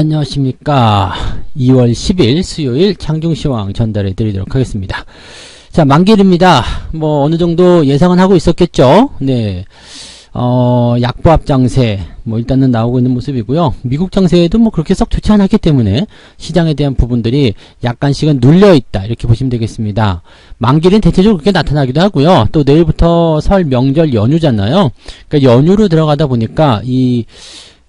네, 안녕하십니까. 2월 10일 수요일 장중시황 전달해 드리도록 하겠습니다. 자, 만길입니다. 뭐, 어느 정도 예상은 하고 있었겠죠? 네. 어, 약보합 장세, 뭐, 일단은 나오고 있는 모습이고요. 미국 장세도 뭐, 그렇게 썩 좋지 않았기 때문에 시장에 대한 부분들이 약간씩은 눌려있다. 이렇게 보시면 되겠습니다. 만길은 대체적으로 그렇게 나타나기도 하고요. 또 내일부터 설 명절 연휴잖아요. 그러니까 연휴로 들어가다 보니까 이,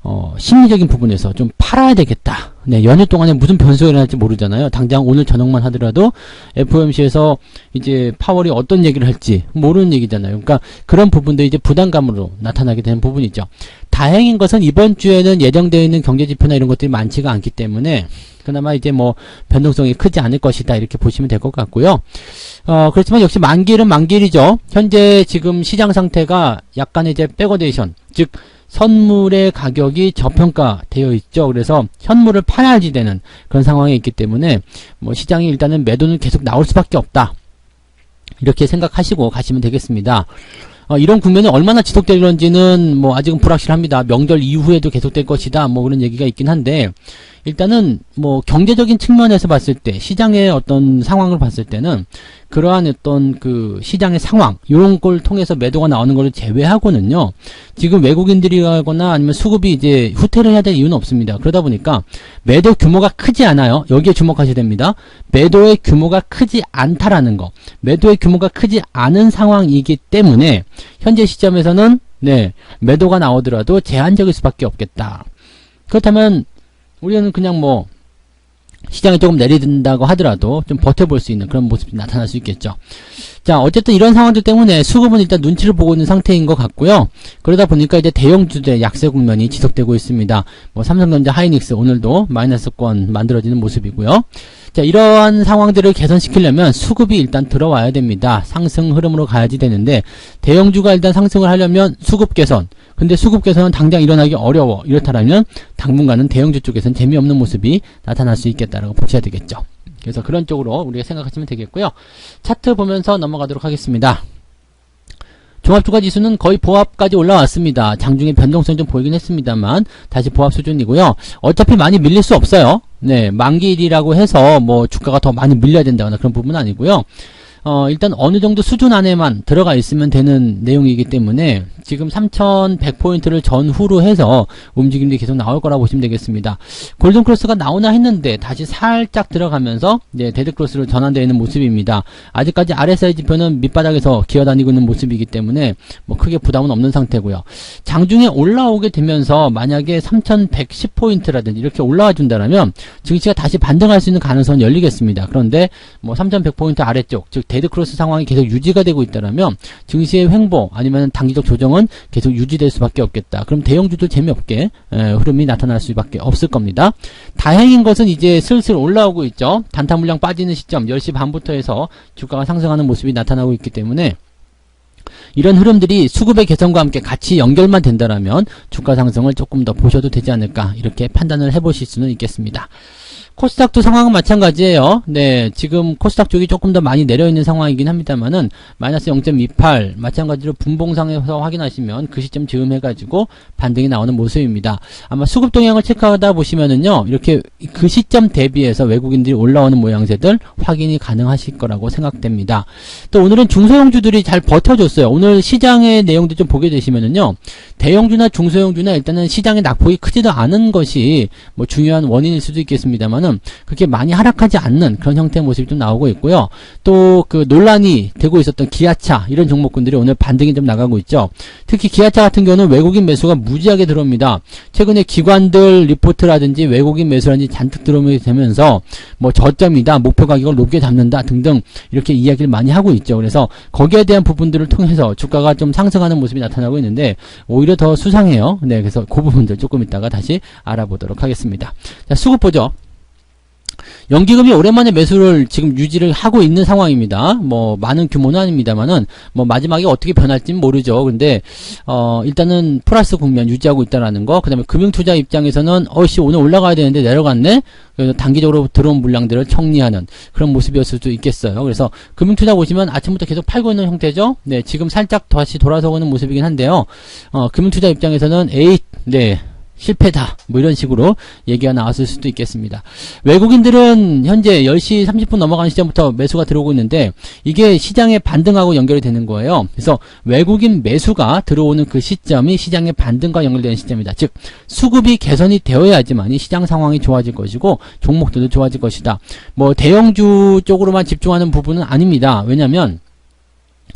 어, 심리적인 부분에서 좀 팔아야 되겠다. 네, 연휴 동안에 무슨 변수가 일어날지 모르잖아요. 당장 오늘 저녁만 하더라도 FOMC에서 이제 파월이 어떤 얘기를 할지 모르는 얘기잖아요. 그러니까 그런 부분들이 이제 부담감으로 나타나게 되는 부분이죠. 다행인 것은 이번 주에는 예정되어 있는 경제 지표나 이런 것들이 많지가 않기 때문에 그나마 이제 뭐 변동성이 크지 않을 것이다 이렇게 보시면 될 것 같고요. 어, 그렇지만 역시 만길은 만길이죠. 현재 지금 시장 상태가 약간의 이제 백어데이션, 즉 선물의 가격이 저평가되어 있죠. 그래서 현물을 팔아야지 되는 그런 상황에 있기 때문에 뭐 시장이 일단은 매도는 계속 나올 수밖에 없다. 이렇게 생각하시고 가시면 되겠습니다. 어, 이런 국면이 얼마나 지속될런지는 뭐 아직은 불확실합니다. 명절 이후에도 계속될 것이다. 뭐 그런 얘기가 있긴 한데 일단은 뭐 경제적인 측면에서 봤을 때 시장의 어떤 상황을 봤을 때는 그러한 어떤 그 시장의 상황 이런 걸 통해서 매도가 나오는 것을 제외하고는요 지금 외국인들이 가거나 아니면 수급이 이제 후퇴를 해야 될 이유는 없습니다. 그러다 보니까 매도 규모가 크지 않아요. 여기에 주목하셔야 됩니다. 매도의 규모가 크지 않다라는 거. 매도의 규모가 크지 않은 상황이기 때문에 현재 시점에서는 네 매도가 나오더라도 제한적일 수밖에 없겠다. 그렇다면 우리는 그냥 뭐 시장이 조금 내리든다고 하더라도 좀 버텨볼 수 있는 그런 모습이 나타날 수 있겠죠. 자, 어쨌든 이런 상황들 때문에 수급은 일단 눈치를 보고 있는 상태인 것 같고요. 그러다 보니까 이제 대형주들의 약세 국면이 지속되고 있습니다. 뭐 삼성전자, 하이닉스 오늘도 마이너스권 만들어지는 모습이고요. 자, 이러한 상황들을 개선시키려면 수급이 일단 들어와야 됩니다. 상승 흐름으로 가야지 되는데 대형주가 일단 상승을 하려면 수급 개선. 근데 수급 개선은 당장 일어나기 어려워. 이렇다면 당분간은 대형주 쪽에서는 재미없는 모습이 나타날 수 있겠다라고 보셔야 되겠죠. 그래서 그런 쪽으로 우리가 생각하시면 되겠고요. 차트 보면서 넘어가도록 하겠습니다. 종합주가 지수는 거의 보합까지 올라왔습니다. 장중에 변동성 좀 보이긴 했습니다만 다시 보합 수준이고요. 어차피 많이 밀릴 수 없어요. 네, 만기일이라고 해서 뭐 주가가 더 많이 밀려야 된다거나 그런 부분은 아니고요. 어, 일단 어느 정도 수준 안에만 들어가 있으면 되는 내용이기 때문에 지금 3100포인트를 전후로 해서 움직임들이 계속 나올 거라고 보시면 되겠습니다. 골든 크로스가 나오나 했는데 다시 살짝 들어가면서 이제 데드 크로스로 전환되어 있는 모습입니다. 아직까지 RSI 지표는 밑바닥에서 기어다니고 있는 모습이기 때문에 뭐 크게 부담은 없는 상태고요. 장중에 올라오게 되면서 만약에 3110포인트라든지 이렇게 올라와 준다면 증시가 다시 반등할 수 있는 가능성은 열리겠습니다. 그런데 뭐 3100포인트 아래쪽 즉 데드 크로스 상황이 계속 유지가 되고 있다면 증시의 횡보 아니면 단기적 조정 은 계속 유지될 수밖에 없겠다. 그럼 대형주도 재미없게 에, 흐름이 나타날 수밖에 없을 겁니다. 다행인 것은 이제 슬슬 올라오고 있죠. 단타 물량 빠지는 시점 10시 반부터 해서 주가가 상승하는 모습이 나타나고 있기 때문에 이런 흐름들이 수급의 개선과 함께 같이 연결만 된다라면 주가 상승을 조금 더 보셔도 되지 않을까 이렇게 판단을 해보실 수는 있겠습니다. 코스닥도 상황은 마찬가지예요. 네, 지금 코스닥 쪽이 조금 더 많이 내려있는 상황이긴 합니다만은 마이너스 0.28 마찬가지로 분봉상에서 확인하시면 그 시점 즈음 해가지고 반등이 나오는 모습입니다. 아마 수급 동향을 체크하다 보시면은요 이렇게 그 시점 대비해서 외국인들이 올라오는 모양새들 확인이 가능하실 거라고 생각됩니다. 또 오늘은 중소형주들이 잘 버텨줬어요. 오늘 시장의 내용도 좀 보게 되시면은요 대형주나 중소형주나 일단은 시장의 낙폭이 크지도 않은 것이 뭐 중요한 원인일 수도 있겠습니다만 은 그렇게 많이 하락하지 않는 그런 형태의 모습이 좀 나오고 있고요. 또 그 논란이 되고 있었던 기아차 이런 종목군들이 오늘 반등이 좀 나가고 있죠. 특히 기아차 같은 경우는 외국인 매수가 무지하게 들어옵니다. 최근에 기관들 리포트라든지 외국인 매수라든지 잔뜩 들어오게 되면서 뭐 저점이다, 목표 가격을 높게 잡는다 등등 이렇게 이야기를 많이 하고 있죠. 그래서 거기에 대한 부분들을 통해서 주가가 좀 상승하는 모습이 나타나고 있는데 오히려 더 수상해요. 네, 그래서 그 부분들 조금 이따가 다시 알아보도록 하겠습니다. 자, 수급 보죠. 연기금이 오랜만에 매수를 지금 유지를 하고 있는 상황입니다. 뭐 많은 규모는 아닙니다만은 뭐 마지막에 어떻게 변할지는 모르죠. 근데 어 일단은 플러스 국면 유지하고 있다라는 거. 그다음에 금융투자 입장에서는 어씨 오늘 올라가야 되는데 내려갔네. 그래서 단기적으로 들어온 물량들을 정리하는 그런 모습이었을 수도 있겠어요. 그래서 금융투자 보시면 아침부터 계속 팔고 있는 형태죠. 네, 지금 살짝 다시 돌아서고 있는 모습이긴 한데요. 어 금융투자 입장에서는 에이 네 실패다. 뭐 이런 식으로 얘기가 나왔을 수도 있겠습니다. 외국인들은 현재 10시 30분 넘어가는 시점부터 매수가 들어오고 있는데 이게 시장의 반등하고 연결이 되는 거예요. 그래서 외국인 매수가 들어오는 그 시점이 시장의 반등과 연결되는 시점이다. 즉 수급이 개선이 되어야지만 이 시장 상황이 좋아질 것이고 종목들도 좋아질 것이다. 뭐 대형주 쪽으로만 집중하는 부분은 아닙니다. 왜냐하면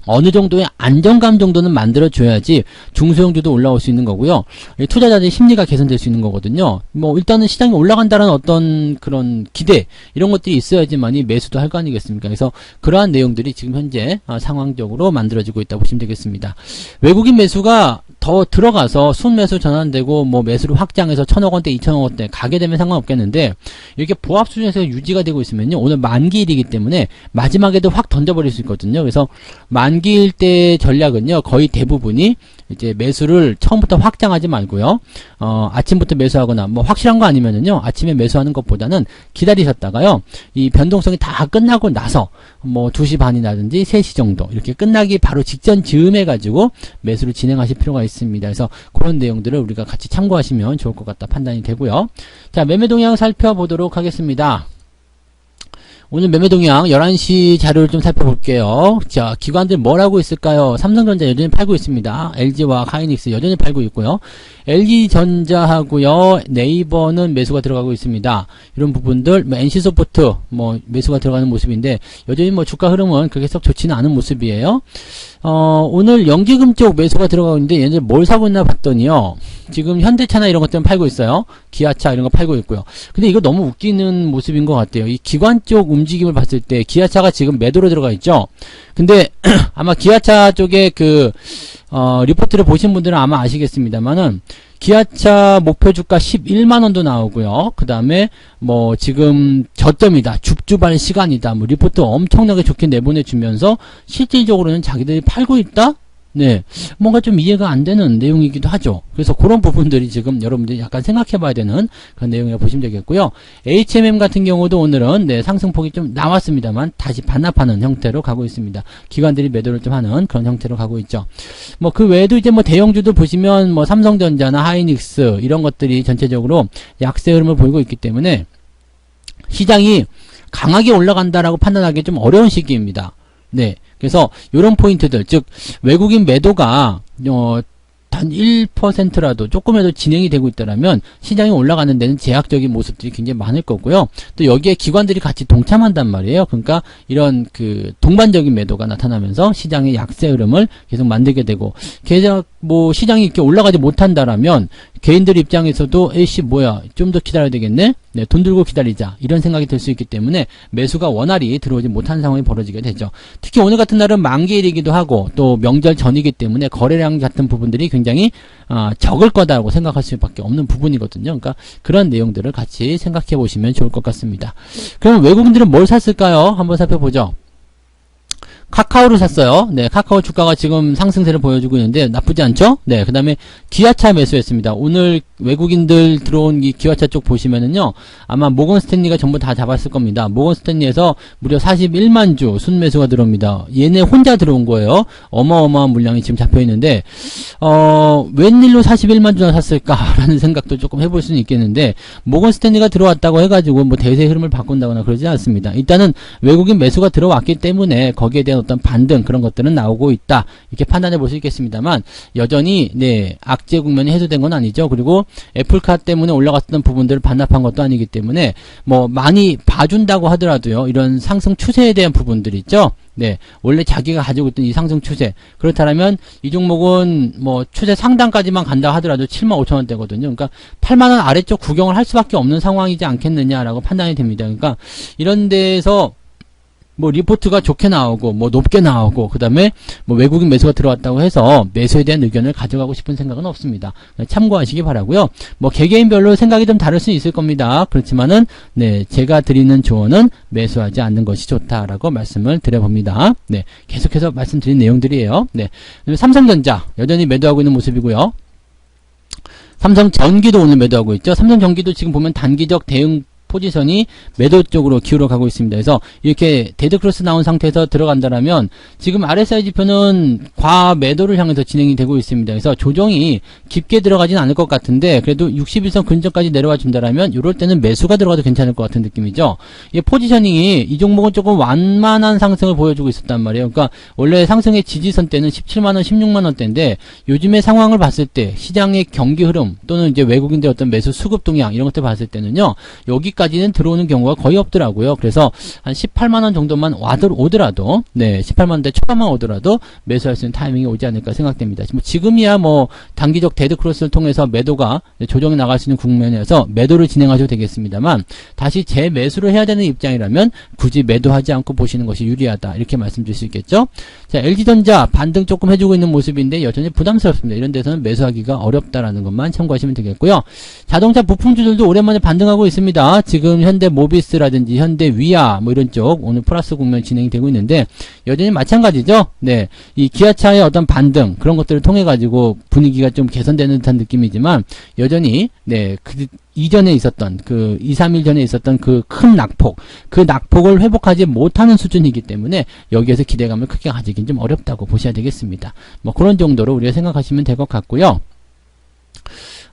어느 정도의 안정감 정도는 만들어줘야지 중소형주도 올라올 수 있는 거고요. 이 투자자들의 심리가 개선될 수 있는 거거든요. 뭐 일단은 시장이 올라간다는 어떤 그런 기대 이런 것들이 있어야지만이 매수도 할 거 아니겠습니까? 그래서 그러한 내용들이 지금 현재 아, 상황적으로 만들어지고 있다고 보시면 되겠습니다. 외국인 매수가 더 들어가서 순매수 전환되고 뭐 매수를 확장해서 천억 원대, 이천억 원대 가게 되면 상관없겠는데 이렇게 보합 수준에서 유지가 되고 있으면요 오늘 만기일이기 때문에 마지막에도 확 던져버릴 수 있거든요. 그래서 만기일 때 전략은요 거의 대부분이 이제 매수를 처음부터 확장하지 말고요. 어, 아침부터 매수하거나 뭐 확실한 거 아니면은요. 아침에 매수하는 것보다는 기다리셨다가요. 이 변동성이 다 끝나고 나서 뭐 2시 반이라든지 3시 정도 이렇게 끝나기 바로 직전 즈음에 가지고 매수를 진행하실 필요가 있습니다. 그래서 그런 내용들을 우리가 같이 참고하시면 좋을 것 같다 판단이 되고요. 자, 매매 동향 살펴보도록 하겠습니다. 오늘 매매 동향 11시 자료를 좀 살펴볼게요. 자, 기관들 뭘 하고 있을까요? 삼성전자 여전히 팔고 있습니다. LG와 하이닉스 여전히 팔고 있고요. LG전자하고요. 네이버는 매수가 들어가고 있습니다. 이런 부분들 뭐 NC소프트 뭐 매수가 들어가는 모습인데 여전히 뭐 주가 흐름은 그렇게 썩 좋지는 않은 모습이에요. 어, 오늘 연기금 쪽 매수가 들어가고 있는데 얘네들 뭘 사고 있나 봤더니요. 지금 현대차나 이런 것들은 팔고 있어요. 기아차 이런 거 팔고 있고요. 근데 이거 너무 웃기는 모습인 것 같아요. 이 기관 쪽 움직임을 봤을 때 기아차가 지금 매도로 들어가 있죠. 근데 아마 기아차 쪽에 그 어, 리포트를 보신 분들은 아마 아시겠습니다만은 기아차 목표 주가 11만 원도 나오고요. 그 다음에 뭐 지금 저점이다. 줍줍할 시간이다. 뭐 리포트 엄청나게 좋게 내보내주면서 실질적으로는 자기들이 팔고 있다? 네. 뭔가 좀 이해가 안 되는 내용이기도 하죠. 그래서 그런 부분들이 지금 여러분들이 약간 생각해 봐야 되는 그런 내용이라고 보시면 되겠고요. HMM 같은 경우도 오늘은 네, 상승폭이 좀 나왔습니다만 다시 반납하는 형태로 가고 있습니다. 기관들이 매도를 좀 하는 그런 형태로 가고 있죠. 뭐 그 외에도 이제 뭐 대형주도 보시면 뭐 삼성전자나 하이닉스 이런 것들이 전체적으로 약세 흐름을 보이고 있기 때문에 시장이 강하게 올라간다라고 판단하기 좀 어려운 시기입니다. 네. 그래서 이런 포인트들, 즉 외국인 매도가 어, 단 1%라도 조금이라도 진행이 되고 있다면 시장이 올라가는 데는 제약적인 모습들이 굉장히 많을 거고요. 또 여기에 기관들이 같이 동참한단 말이에요. 그러니까 이런 그 동반적인 매도가 나타나면서 시장의 약세 흐름을 계속 만들게 되고 계속 뭐 시장이 이렇게 올라가지 못한다라면 개인들 입장에서도 에이씨 뭐야 좀 더 기다려야 되겠네? 네, 돈 들고 기다리자. 이런 생각이 들 수 있기 때문에 매수가 원활히 들어오지 못한 상황이 벌어지게 되죠. 특히 오늘 같은 날은 만기일이기도 하고 또 명절 전이기 때문에 거래량 같은 부분들이 굉장히 어, 적을 거다라고 생각할 수밖에 없는 부분이거든요. 그러니까 그런 내용들을 같이 생각해 보시면 좋을 것 같습니다. 그럼 외국인들은 뭘 샀을까요? 한번 살펴보죠 카카오를 샀어요. 네, 카카오 주가가 지금 상승세를 보여주고 있는데 나쁘지 않죠? 네, 그 다음에 기아차 매수했습니다. 오늘 외국인들 들어온 이 기아차 쪽 보시면은요, 아마 모건 스탠리가 전부 다 잡았을 겁니다. 모건 스탠리에서 무려 41만 주 순매수가 들어옵니다. 얘네 혼자 들어온 거예요. 어마어마한 물량이 지금 잡혀 있는데, 어, 웬일로 41만 주나 샀을까라는 생각도 조금 해볼 수는 있겠는데, 모건 스탠리가 들어왔다고 해가지고 뭐 대세 흐름을 바꾼다거나 그러지 않습니다. 일단은 외국인 매수가 들어왔기 때문에 거기에 대한 어떤 반등 그런 것들은 나오고 있다 이렇게 판단해 볼 수 있겠습니다만 여전히 네 악재 국면이 해소된 건 아니죠 그리고 애플카 때문에 올라갔던 부분들을 반납한 것도 아니기 때문에 뭐 많이 봐준다고 하더라도요. 이런 상승 추세에 대한 부분들 있죠. 네. 원래 자기가 가지고 있던 이 상승 추세. 그렇다면 이 종목은 뭐 추세 상단까지만 간다 하더라도 7만 5천 원대거든요. 그러니까 8만 원 아래쪽 구경을 할 수밖에 없는 상황이지 않겠느냐라고 판단이 됩니다. 그러니까 이런 데에서 뭐 리포트가 좋게 나오고 뭐 높게 나오고 그 다음에 뭐 외국인 매수가 들어왔다고 해서 매수에 대한 의견을 가져가고 싶은 생각은 없습니다. 참고하시기 바라고요. 뭐 개개인별로 생각이 좀 다를 수 있을 겁니다. 그렇지만은 네 제가 드리는 조언은 매수하지 않는 것이 좋다라고 말씀을 드려봅니다. 네 계속해서 말씀드린 내용들이에요. 네 삼성전자 여전히 매도하고 있는 모습이고요. 삼성 전기도 오늘 매도하고 있죠. 삼성 전기도 지금 보면 단기적 대응 포지션이 매도 쪽으로 기울어 가고 있습니다. 그래서 이렇게 데드 크로스 나온 상태에서 들어간다라면 지금 RSI 지표는 과 매도를 향해서 진행이 되고 있습니다. 그래서 조정이 깊게 들어가진 않을 것 같은데 그래도 61선 근처까지 내려와 준다라면 이럴 때는 매수가 들어가도 괜찮을 것 같은 느낌이죠. 이 포지셔닝이 이 종목은 조금 완만한 상승을 보여주고 있었단 말이에요. 그러니까 원래 상승의 지지선 때는 17만 원, 16만 원대인데 요즘의 상황을 봤을 때 시장의 경기 흐름 또는 이제 외국인들 어떤 매수 수급 동향 이런 것들 봤을 때는요. 여기 까지는 들어오는 경우가 거의 없더라고요. 그래서 한 18만 원 정도만 와들 오더라도 네, 18만 원대 초반만 오더라도 매수할 수 있는 타이밍이 오지 않을까 생각됩니다. 뭐 지금이야 뭐 단기적 데드 크로스를 통해서 매도가 조정이 나갈 수 있는 국면에서 매도를 진행하셔도 되겠습니다만 다시 재매수를 해야 되는 입장이라면 굳이 매도하지 않고 보시는 것이 유리하다 이렇게 말씀드릴 수 있겠죠. 자 LG전자 반등 조금 해주고 있는 모습인데 여전히 부담스럽습니다. 이런 데서는 매수하기가 어렵다라는 것만 참고하시면 되겠고요. 자동차 부품주들도 오랜만에 반등하고 있습니다. 지금 현대 모비스라든지 현대 위아 뭐 이런 쪽 오늘 플러스 국면 진행이 되고 있는데 여전히 마찬가지죠. 네, 이 기아차의 어떤 반등 그런 것들을 통해 가지고 분위기가 좀 개선되는 듯한 느낌이지만 여전히 네, 그 이전에 있었던 그 2, 3일 전에 있었던 그 큰 낙폭 그 낙폭을 회복하지 못하는 수준이기 때문에 여기에서 기대감을 크게 가지긴 좀 어렵다고 보셔야 되겠습니다. 뭐 그런 정도로 우리가 생각하시면 될 것 같고요.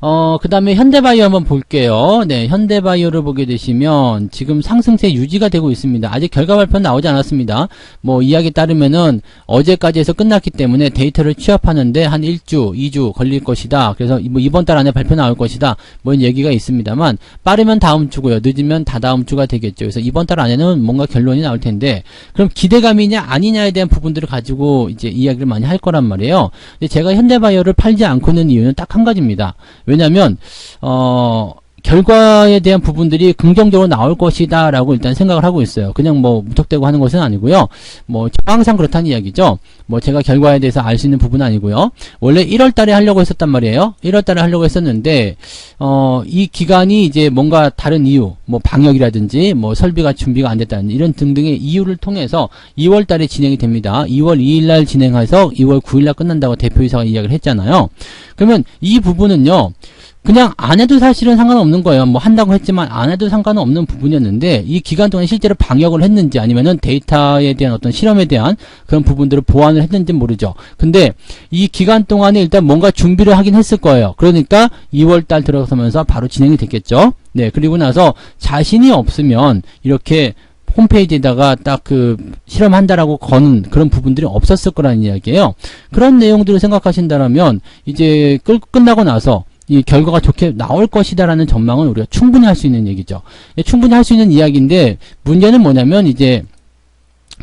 어, 그 다음에 현대바이오 한번 볼게요. 네, 현대바이오를 보게 되시면 지금 상승세 유지가 되고 있습니다. 아직 결과 발표는 나오지 않았습니다. 뭐 이야기 따르면은 어제까지 해서 끝났기 때문에 데이터를 취합하는데 한 1주, 2주 걸릴 것이다. 그래서 뭐 이번 달 안에 발표 나올 것이다. 뭐 이런 얘기가 있습니다만 빠르면 다음 주고요. 늦으면 다다음 주가 되겠죠. 그래서 이번 달 안에는 뭔가 결론이 나올 텐데 그럼 기대감이냐 아니냐에 대한 부분들을 가지고 이제 이야기를 많이 할 거란 말이에요. 제가 현대바이오를 팔지 않고 있는 이유는 딱 한 가지입니다. 왜냐하면 어 결과에 대한 부분들이 긍정적으로 나올 것이다 라고 일단 생각을 하고 있어요. 그냥 뭐 무턱대고 하는 것은 아니고요. 뭐 항상 그렇다는 이야기죠. 뭐 제가 결과에 대해서 알 수 있는 부분은 아니고요. 원래 1월 달에 하려고 했었단 말이에요. 1월 달에 하려고 했었는데 어 이 기간이 이제 뭔가 다른 이유, 뭐 방역이라든지 뭐 설비가 준비가 안 됐다는 이런 등등의 이유를 통해서 2월 달에 진행이 됩니다. 2월 2일 날 진행해서 2월 9일 날 끝난다고 대표이사가 이야기를 했잖아요. 그러면 이 부분은요. 그냥 안 해도 사실은 상관없는 거예요. 뭐 한다고 했지만 안 해도 상관은 없는 부분이었는데 이 기간 동안 실제로 방역을 했는지 아니면은 데이터에 대한 어떤 실험에 대한 그런 부분들을 보완을 했는지 모르죠. 근데 이 기간 동안에 일단 뭔가 준비를 하긴 했을 거예요. 그러니까 2월 달 들어서면서 바로 진행이 됐겠죠. 네, 그리고 나서 자신이 없으면 이렇게 홈페이지에다가 딱 그 실험한다라고 거는 그런 부분들이 없었을 거라는 이야기예요. 그런 내용들을 생각하신다면 이제 끝, 끝나고 나서 이 결과가 좋게 나올 것이다라는 전망은 우리가 충분히 할 수 있는 얘기죠. 예, 충분히 할 수 있는 이야기인데 문제는 뭐냐면 이제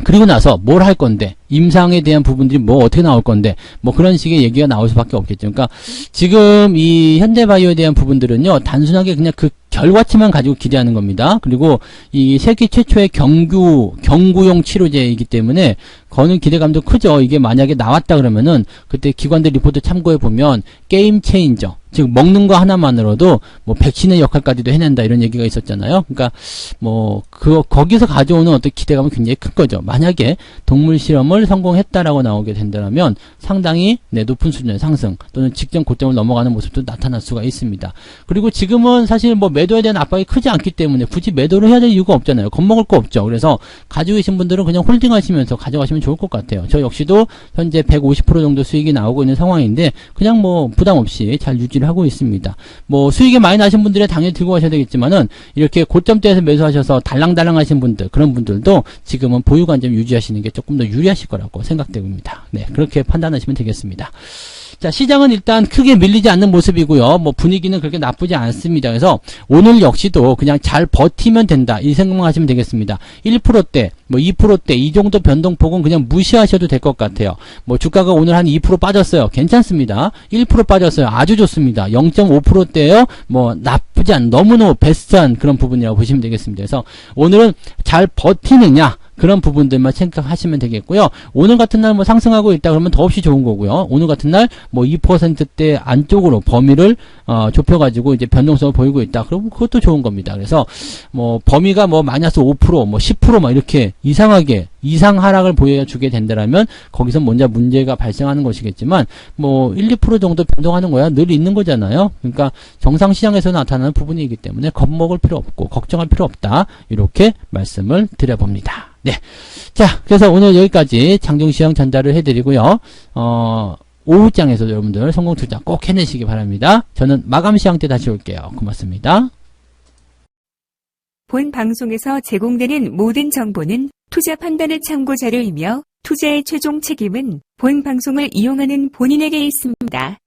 그리고 나서 뭘 할 건데 임상에 대한 부분들이 뭐 어떻게 나올 건데 뭐 그런 식의 얘기가 나올 수밖에 없겠죠. 그러니까 지금 이 현대바이오에 대한 부분들은요 단순하게 그냥 그 결과치만 가지고 기대하는 겁니다. 그리고 이 세계 최초의 경구 경구용 치료제이기 때문에 거는 기대감도 크죠. 이게 만약에 나왔다 그러면은 그때 기관들 리포트 참고해 보면 게임 체인저 즉 먹는 거 하나만으로도 뭐 백신의 역할까지도 해낸다 이런 얘기가 있었잖아요. 그러니까 뭐 그 거기서 가져오는 어떤 기대감은 굉장히 큰 거죠. 만약에 동물 실험을 성공했다라고 나오게 된다면 상당히 네, 높은 수준의 상승 또는 직전 고점을 넘어가는 모습도 나타날 수가 있습니다. 그리고 지금은 사실 뭐 매도에 대한 압박이 크지 않기 때문에 굳이 매도를 해야 될 이유가 없잖아요. 겁먹을 거 없죠. 그래서 가지고 계신 분들은 그냥 홀딩하시면서 가져가시면 좋을 것 같아요. 저 역시도 현재 150% 정도 수익이 나오고 있는 상황인데 그냥 뭐 부담 없이 잘 유지를 하고 있습니다. 뭐 수익이 많이 나신 분들은 당연히 들고 가셔야 되겠지만은 이렇게 고점대에서 매수하셔서 달랑달랑 하신 분들 그런 분들도 지금은 보유 관점 유지하시는 게 조금 더 유리하실 거라고 생각됩니다. 네, 그렇게 판단하시면 되겠습니다. 자, 시장은 일단 크게 밀리지 않는 모습이고요. 뭐 분위기는 그렇게 나쁘지 않습니다. 그래서 오늘 역시도 그냥 잘 버티면 된다. 이 생각만 하시면 되겠습니다. 1%대, 뭐 2%대 이 정도 변동폭은 그냥 무시하셔도 될 것 같아요. 뭐 주가가 오늘 한 2% 빠졌어요. 괜찮습니다. 1% 빠졌어요. 아주 좋습니다. 0.5%대요. 뭐 나쁘지 않, 너무너무 베스트한 그런 부분이라고 보시면 되겠습니다. 그래서 오늘은 잘 버티느냐, 그런 부분들만 생각하시면 되겠고요. 오늘 같은 날 뭐 상승하고 있다 그러면 더없이 좋은 거고요. 오늘 같은 날 뭐 2%대 안쪽으로 범위를 어, 좁혀가지고 이제 변동성을 보이고 있다. 그러면 그것도 좋은 겁니다. 그래서 뭐 범위가 뭐 마이너스 5%, 뭐 10%막 이렇게 이상하게 이상 하락을 보여주게 된다라면 거기서 먼저 문제가 발생하는 것이겠지만 뭐 1, 2% 정도 변동하는 거야 늘 있는 거잖아요. 그러니까 정상 시장에서 나타나는 부분이기 때문에 겁먹을 필요 없고 걱정할 필요 없다. 이렇게 말씀을 드려봅니다. 네. 자, 그래서 오늘 여기까지 장중시황 전달을 해드리고요. 어, 오후장에서 여러분들 성공 투자 꼭 해내시기 바랍니다. 저는 마감 시황 때 다시 올게요. 고맙습니다. 본 방송에서 제공되는 모든 정보는 투자 판단의 참고 자료이며 투자의 최종 책임은 본 방송을 이용하는 본인에게 있습니다.